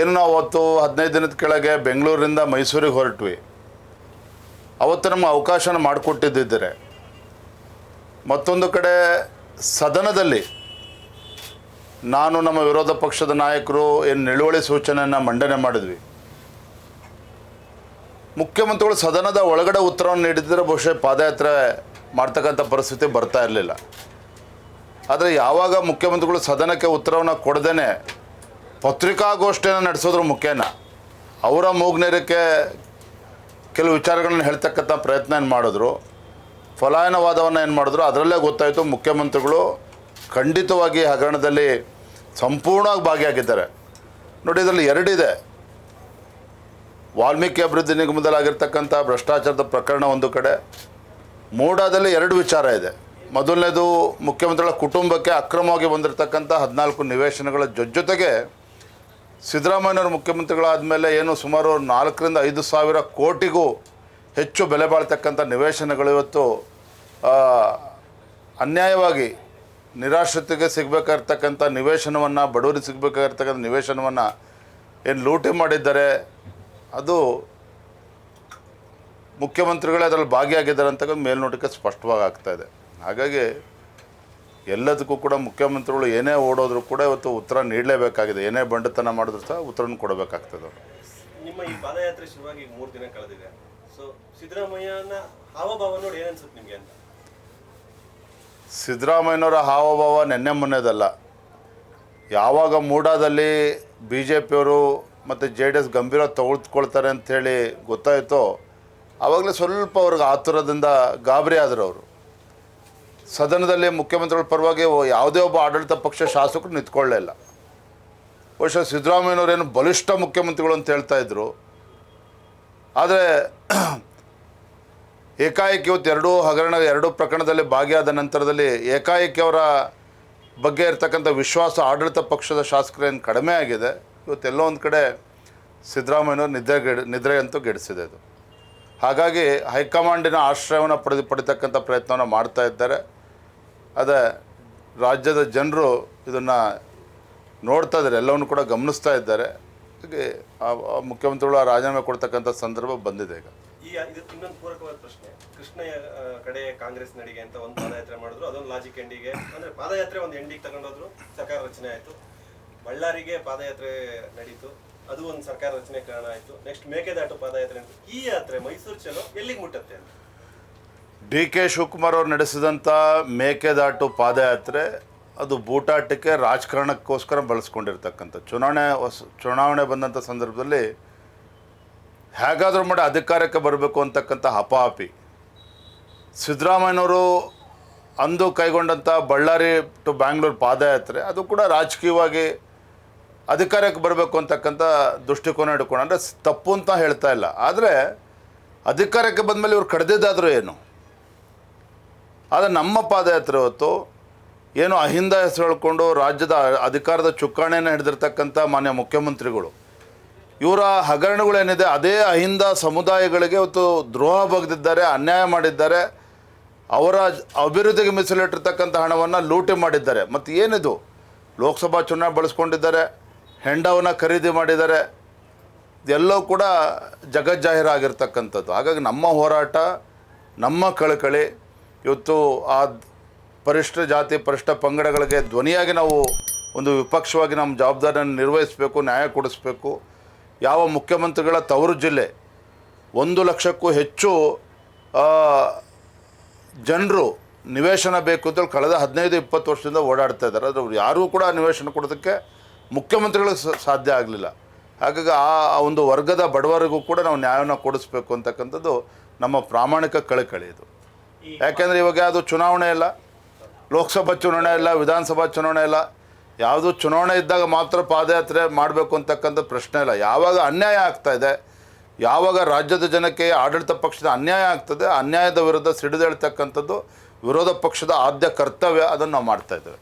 ಏನು ನಾವು ಅವತ್ತು ಹದಿನೈದು ದಿನದ ಕೆಳಗೆ ಬೆಂಗಳೂರಿಂದ ಮೈಸೂರಿಗೆ ಹೊರಟ್ವಿ. ಅವತ್ತು ನಮ್ಮ ಅವಕಾಶನ ಮಾಡಿಕೊಟ್ಟಿದ್ದರೆ ಮತ್ತೊಂದು ಕಡೆ ಸದನದಲ್ಲಿ ನಾನು ನಮ್ಮ ವಿರೋಧ ಪಕ್ಷದ ನಾಯಕರು ಏನು ನಿಲುವಳಿ ಸೂಚನೆಯನ್ನು ಮಂಡನೆ ಮಾಡಿದ್ವಿ. ಮುಖ್ಯಮಂತ್ರಿಗಳು ಸದನದ ಒಳಗಡೆ ಉತ್ತರವನ್ನು ನೀಡಿದ್ದರೆ ಬಹುಶಃ ಪಾದಯಾತ್ರೆ ಮಾಡ್ತಕ್ಕಂಥ ಪರಿಸ್ಥಿತಿ ಬರ್ತಾ ಇರಲಿಲ್ಲ. ಆದರೆ ಯಾವಾಗ ಮುಖ್ಯಮಂತ್ರಿಗಳು ಸದನಕ್ಕೆ ಉತ್ತರವನ್ನು ಕೊಡದೇನೆ ಪತ್ರಿಕಾಗೋಷ್ಠಿಯನ್ನು ನಡೆಸೋದ್ರ ಮುಖ್ಯನ ಅವರ ಮೂಗ್ನೇರಕ್ಕೆ ಕೆಲವು ವಿಚಾರಗಳನ್ನ ಹೇಳ್ತಕ್ಕಂಥ ಪ್ರಯತ್ನ ಏನು ಮಾಡಿದ್ರು? ಫಲಾಯನವಾದವನ್ನು ಏನು ಮಾಡಿದ್ರು? ಅದರಲ್ಲೇ ಗೊತ್ತಾಯಿತು ಮುಖ್ಯಮಂತ್ರಿಗಳು ಖಂಡಿತವಾಗಿ ಹಗರಣದಲ್ಲಿ ಸಂಪೂರ್ಣವಾಗಿ ಭಾಗಿಯಾಗಿದ್ದಾರೆ. ನೋಡಿ, ಇದರಲ್ಲಿ ಎರಡಿದೆ. ವಾಲ್ಮೀಕಿ ಅಭಿವೃದ್ಧಿ ನಿಗಮದಲ್ಲಾಗಿರ್ತಕ್ಕಂಥ ಭ್ರಷ್ಟಾಚಾರದ ಪ್ರಕರಣ ಒಂದು ಕಡೆ. ಮೂಡಾದಲ್ಲಿ ಎರಡು ವಿಚಾರ ಇದೆ. ಮೊದಲನೇದು ಮುಖ್ಯಮಂತ್ರಿಗಳ ಕುಟುಂಬಕ್ಕೆ ಅಕ್ರಮವಾಗಿ ಬಂದಿರತಕ್ಕಂಥ ಹದಿನಾಲ್ಕು ನಿವೇಶನಗಳ ಜೊತೆಗೆ ಸಿದ್ದರಾಮಯ್ಯನವರು ಮುಖ್ಯಮಂತ್ರಿಗಳಾದ ಮೇಲೆ ಏನು ಸುಮಾರು ನಾಲ್ಕರಿಂದ ಐದು ಸಾವಿರ ಕೋಟಿಗೂ ಹೆಚ್ಚು ಬೆಲೆ ಬಾಳ್ತಕ್ಕಂಥ ನಿವೇಶನಗಳು ಇವತ್ತು ಅನ್ಯಾಯವಾಗಿ ನಿರಾಶ್ರಿತಿಗೆ ಸಿಗಬೇಕಾಗಿರ್ತಕ್ಕಂಥ ನಿವೇಶನವನ್ನು, ಬಡವರಿಗೆ ಸಿಗಬೇಕಾಗಿರ್ತಕ್ಕಂಥ ನಿವೇಶನವನ್ನು ಏನು ಲೂಟಿ ಮಾಡಿದ್ದಾರೆ, ಅದು ಮುಖ್ಯಮಂತ್ರಿಗಳೇ ಅದರಲ್ಲಿ ಭಾಗಿಯಾಗಿದ್ದಾರೆ ಅಂತಕ್ಕಂಥ ಮೇಲ್ನೋಟಕ್ಕೆ ಸ್ಪಷ್ಟವಾಗಿ ಆಗ್ತಾ ಇದೆ. ಹಾಗಾಗಿ ಎಲ್ಲದಕ್ಕೂ ಕೂಡ ಮುಖ್ಯಮಂತ್ರಿಗಳು ಏನೇ ಓಡೋದ್ರು ಕೂಡ ಇವತ್ತು ಉತ್ತರ ನೀಡಲೇಬೇಕಾಗಿದೆ. ಏನೇ ಬಂಡತನ ಮಾಡಿದ್ರು ಸಹ ಉತ್ತರನ ಕೊಡಬೇಕಾಗ್ತದೆ. ಅವರು ನಿಮ್ಮ ಈ ಪಾದಯಾತ್ರೆ ಶುರುವಾಗಿ ಮೂರು ದಿನ ಕಳೆದಿದೆ. ಸೊ ಸಿದ್ದರಾಮಯ್ಯನ ಹಾವಭಾವ ನೋಡಿ ಏನನ್ಸುತ್ತೆ ನಿಮಗೆ ಅಂತ? ಸಿದ್ದರಾಮಯ್ಯನವರ ಹಾವಭಾವ ನೆನ್ನೆ ಮೊನ್ನೆದಲ್ಲ. ಯಾವಾಗ ಮೂಡಾದಲ್ಲಿ ಬಿ ಜೆ ಪಿಯವರು ಮತ್ತು ಜೆ ಡಿ ಎಸ್ ಗಂಭೀರ ತೆಗೆದುಕೊಳ್ತಾರೆ ಅಂಥೇಳಿ ಗೊತ್ತಾಯಿತೋ ಆವಾಗಲೇ ಸ್ವಲ್ಪ ಅವ್ರಿಗೆ ಆತುರದಿಂದ ಗಾಬರಿ ಆದರು ಅವರು. ಸದನದಲ್ಲಿ ಮುಖ್ಯಮಂತ್ರಿಗಳ ಪರವಾಗಿ ಯಾವುದೇ ಒಬ್ಬ ಆಡಳಿತ ಪಕ್ಷ ಶಾಸಕರು ನಿಂತ್ಕೊಳ್ಳೇ ಇಲ್ಲ. ಬಹುಶಃ ಸಿದ್ದರಾಮಯ್ಯನವರೇನು ಬಲಿಷ್ಠ ಮುಖ್ಯಮಂತ್ರಿಗಳು ಅಂತ ಹೇಳ್ತಾ ಇದ್ರು. ಆದರೆ ಏಕಾಏಕಿ ಇವತ್ತು ಎರಡೂ ಹಗರಣ ಎರಡೂ ಪ್ರಕರಣದಲ್ಲಿ ಭಾಗಿಯಾದ ನಂತರದಲ್ಲಿ ಏಕಾಏಕಿ ಅವರ ಬಗ್ಗೆ ಇರ್ತಕ್ಕಂಥ ವಿಶ್ವಾಸ ಆಡಳಿತ ಪಕ್ಷದ ಶಾಸಕರೇನು ಕಡಿಮೆ ಆಗಿದೆ. ಇವತ್ತೆಲ್ಲೋ ಒಂದು ಕಡೆ ಸಿದ್ದರಾಮಯ್ಯನವರು ನಿದ್ರೆ ನಿದ್ರೆ ನಿದ್ರೆಯಂತೂ ಗೆಡಿಸಿದೆ ಅದು. ಹಾಗಾಗಿ ಹೈಕಮಾಂಡಿನ ಆಶ್ರಯವನ್ನು ಪಡೆದು, ಪಡಿತಕ್ಕಂಥ ಪ್ರಯತ್ನವನ್ನು ಮಾಡ್ತಾ ಇದ್ದಾರೆ. ಅದೇ ರಾಜ್ಯದ ಜನರು ಇದನ್ನು ನೋಡ್ತಾ ಇದ್ದಾರೆ. ಎಲ್ಲವನ್ನು ಕೂಡ ಗಮನಿಸ್ತಾ ಇದ್ದಾರೆ. ಹಾಗೆ ಮುಖ್ಯಮಂತ್ರಿಗಳು ಆ ರಾಜೀನಾಮೆ ಕೊಡ್ತಕ್ಕಂಥ ಸಂದರ್ಭ ಬಂದಿದೆ ಈಗ. ಈ ಇದು ಇನ್ನೊಂದು ಪೂರಕವಾದ ಪ್ರಶ್ನೆ. ಕೃಷ್ಣಯ್ಯ ಕಡೆ ಕಾಂಗ್ರೆಸ್ ನಡಿಗೆ ಅಂತ ಒಂದು ಪಾದಯಾತ್ರೆ ಮಾಡಿದ್ರು. ಅದೊಂದು ಲಾಜಿಕ್ ಎಂಡಿಗೆ ಅಂದ್ರೆ ಪಾದಯಾತ್ರೆ ಒಂದು ಎಂಡಿಗೆ ತಗೊಂಡೋದ್ರು ಸರ್ಕಾರ ರಚನೆ ಆಯ್ತು. ಬಳ್ಳಾರಿಗೆ ಪಾದಯಾತ್ರೆ ನಡೀತು. ಅದು ಒಂದು ಸರ್ಕಾರ ರಚನೆ ಕಾರಣ ಆಯ್ತು. ನೆಕ್ಸ್ಟ್ ಮೇಕೆದಾಟು ಪಾದಯಾತ್ರೆ ಈ ಯಾತ್ರೆ ಮೈಸೂರು ಚಲೋ, ಎಲ್ಲಿಗೆ ಮುಟ್ಟತ್ತೆ ಅಂತ? ಡಿ ಕೆ ಶಿವಕುಮಾರ್ ಅವರು ನಡೆಸಿದಂಥ ಮೇಕೆದಾಟು ಪಾದಯಾತ್ರೆ, ಅದು ಬೂಟಾಟಕ್ಕೆ ರಾಜಕಾರಣಕ್ಕೋಸ್ಕರ ಬಳಸ್ಕೊಂಡಿರ್ತಕ್ಕಂಥ ಚುನಾವಣೆ ಹೊಸ, ಚುನಾವಣೆ ಬಂದಂಥ ಸಂದರ್ಭದಲ್ಲಿ ಹೇಗಾದರೂ ಮಾಡಿ ಅಧಿಕಾರಕ್ಕೆ ಬರಬೇಕು ಅಂತಕ್ಕಂಥ ಹಪಾಹಪಿ. ಸಿದ್ದರಾಮಯ್ಯನವರು ಅಂದು ಕೈಗೊಂಡಂಥ ಬಳ್ಳಾರಿ ಟು ಬ್ಯಾಂಗ್ಳೂರು ಪಾದಯಾತ್ರೆ, ಅದು ಕೂಡ ರಾಜಕೀಯವಾಗಿ ಅಧಿಕಾರಕ್ಕೆ ಬರಬೇಕು ಅಂತಕ್ಕಂಥ ದೃಷ್ಟಿಕೋನ ಹಿಡ್ಕೊಂಡು, ಅಂದರೆ ತಪ್ಪು ಅಂತ ಹೇಳ್ತಾ ಇಲ್ಲ. ಆದರೆ ಅಧಿಕಾರಕ್ಕೆ ಬಂದಮೇಲೆ ಇವ್ರು ಕಡ್ದಿದ್ದಾದರೂ ಏನು? ಆದರೆ ನಮ್ಮ ಪಾದಯಾತ್ರೆ ಹೊತ್ತು ಏನು ಅಹಿಂದ ಹೆಸರು ಹೇಳ್ಕೊಂಡು ರಾಜ್ಯದ ಅಧಿಕಾರದ ಚುಕ್ಕಾಣಿಯನ್ನು ಹಿಡಿದಿರ್ತಕ್ಕಂಥ ಮಾನ್ಯ ಮುಖ್ಯಮಂತ್ರಿಗಳು, ಇವರ ಹಗರಣಗಳೇನಿದೆ ಅದೇ ಅಹಿಂದ ಸಮುದಾಯಗಳಿಗೆ ಇವತ್ತು ದ್ರೋಹ ಬಗೆದಿದ್ದಾರೆ, ಅನ್ಯಾಯ ಮಾಡಿದ್ದಾರೆ, ಅವರ ಅಭಿವೃದ್ಧಿಗೆ ಮೀಸಲಿಟ್ಟಿರ್ತಕ್ಕಂಥ ಹಣವನ್ನು ಲೂಟಿ ಮಾಡಿದ್ದಾರೆ. ಮತ್ತು ಏನಿದು? ಲೋಕಸಭಾ ಚುನಾವಣೆ ಬಳಸ್ಕೊಂಡಿದ್ದಾರೆ, ಹೆಂಡವನ್ನು ಖರೀದಿ ಮಾಡಿದ್ದಾರೆ, ಇದೆಲ್ಲವೂ ಕೂಡ ಜಗಜ್ಜಾಹಿರಾಗಿರ್ತಕ್ಕಂಥದ್ದು. ಹಾಗಾಗಿ ನಮ್ಮ ಹೋರಾಟ, ನಮ್ಮ ಕಳಕಳಿ ಇವತ್ತು ಆ ಪರಿಷ್ಠ ಜಾತಿ, ಪರಿಷ್ಠ ಪಂಗಡಗಳಿಗೆ ಧ್ವನಿಯಾಗಿ ನಾವು ಒಂದು ವಿಪಕ್ಷವಾಗಿ ನಮ್ಮ ಜವಾಬ್ದಾರಿಯನ್ನು ನಿರ್ವಹಿಸಬೇಕು, ನ್ಯಾಯ ಕೊಡಿಸ್ಬೇಕು. ಯಾವ ಮುಖ್ಯಮಂತ್ರಿಗಳ ತವರು ಜಿಲ್ಲೆ ಒಂದು ಲಕ್ಷಕ್ಕೂ ಹೆಚ್ಚು ಜನರು ನಿವೇಶನ ಬೇಕು ಅಂತೇಳಿ ಕಳೆದ ಹದಿನೈದು, ಇಪ್ಪತ್ತು ವರ್ಷದಿಂದ ಓಡಾಡ್ತಾ ಇದ್ದಾರೆ. ಆದರೆ ಅವ್ರು ಯಾರೂ ಕೂಡ ನಿವೇಶನ ಕೊಡೋದಕ್ಕೆ ಮುಖ್ಯಮಂತ್ರಿಗಳಿಗೆ ಸಾಧ್ಯ ಆಗಲಿಲ್ಲ. ಹಾಗಾಗಿ ಆ ಒಂದು ವರ್ಗದ ಬಡವರಿಗೂ ಕೂಡ ನಾವು ನ್ಯಾಯವನ್ನು ಕೊಡಿಸ್ಬೇಕು ಅಂತಕ್ಕಂಥದ್ದು ನಮ್ಮ ಪ್ರಾಮಾಣಿಕ ಕಳಕಳಿ ಇದು. ಯಾಕೆಂದರೆ ಇವಾಗ ಯಾವುದು ಚುನಾವಣೆ ಇಲ್ಲ ಲೋಕಸಭಾ ಚುನಾವಣೆ ಇಲ್ಲ ವಿಧಾನಸಭಾ ಚುನಾವಣೆ ಇಲ್ಲ ಯಾವುದು ಚುನಾವಣೆ ಇದ್ದಾಗ ಮಾತ್ರ ಪಾದಯಾತ್ರೆ ಮಾಡಬೇಕು ಅಂತಕ್ಕಂಥ ಪ್ರಶ್ನೆ ಇಲ್ಲ. ಯಾವಾಗ ಅನ್ಯಾಯ ಆಗ್ತಾ ಇದೆ, ಯಾವಾಗ ರಾಜ್ಯದ ಜನಕ್ಕೆ ಆಡಳಿತ ಪಕ್ಷದ ಅನ್ಯಾಯ ಆಗ್ತದೆ, ಅನ್ಯಾಯದ ವಿರುದ್ಧ ಸಿಡಿದೇಳ್ತಕ್ಕಂಥದ್ದು ವಿರೋಧ ಪಕ್ಷದ ಆದ್ಯ ಕರ್ತವ್ಯ, ಅದನ್ನು ನಾವು ಮಾಡ್ತಾ ಇದ್ದೇವೆ.